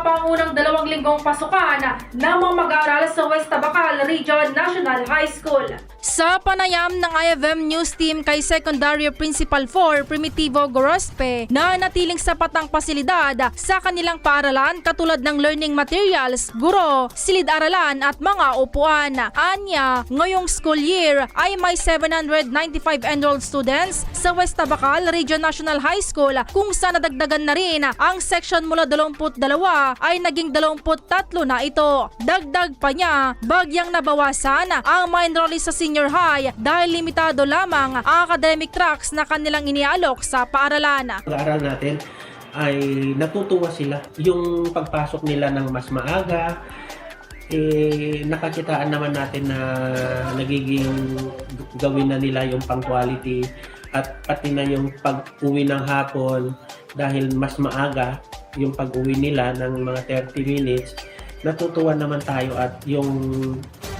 pa ang unang dalawang linggong pasukan ng mga mag-aaral sa West Tabacal Region National High School. Sa panayam ng IFM News Team kay Secondary Principal 4 Primitivo Gorospe na natiling sapat ang pasilidad sa kanilang paaralan katulad ng learning materials, guro, silid-aralan at mga upuan. Anya, ngayong school year ay may 795 enrolled students sa West Tabacal Region National High School kung saan nadagdagan na rin ang section mula 22 ay naging 23 na ito. Dagdag pa niya, bagyang nabawasan ang mga sa senior high dahil limitado lamang ang academic tracks na kanilang inialok sa paaralan. pag-aaral natin ay natutuwa sila. Yung pagpasok nila ng mas maaga, eh, nakakitaan naman natin na nagiging gawin na nila yung pang-quality at pati na yung pag-uwi ng hapon dahil mas maaga yung pag-uwi nila ng mga 30 minutes natutuwa naman tayo at yung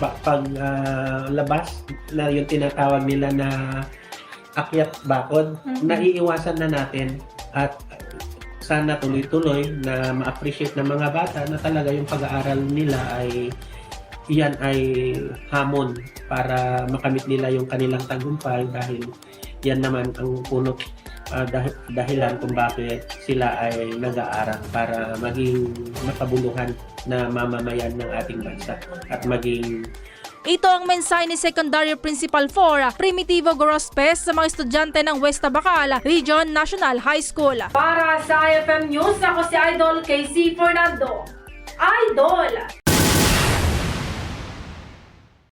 pa- pag ah, labas na yung tinatawag nila na akyat bakod Mhm. naiiwasan na natin at sana tuloy-tuloy na ma-appreciate ng mga bata na talaga yung pag-aaral nila ay iyan ay hamon para makamit nila yung kanilang tagumpay dahil yan naman ang punot ah, dah- dahilan kung bakit sila ay nag-aaral para maging makabuluhan na mamamayan ng ating bansa at maging Ito ang mensahe ni Secondary Principal 4 Primitivo Gorospes sa mga estudyante ng West Tabacal Region National High School. Para sa IFM News, ako si Idol KC Fernando. Idol!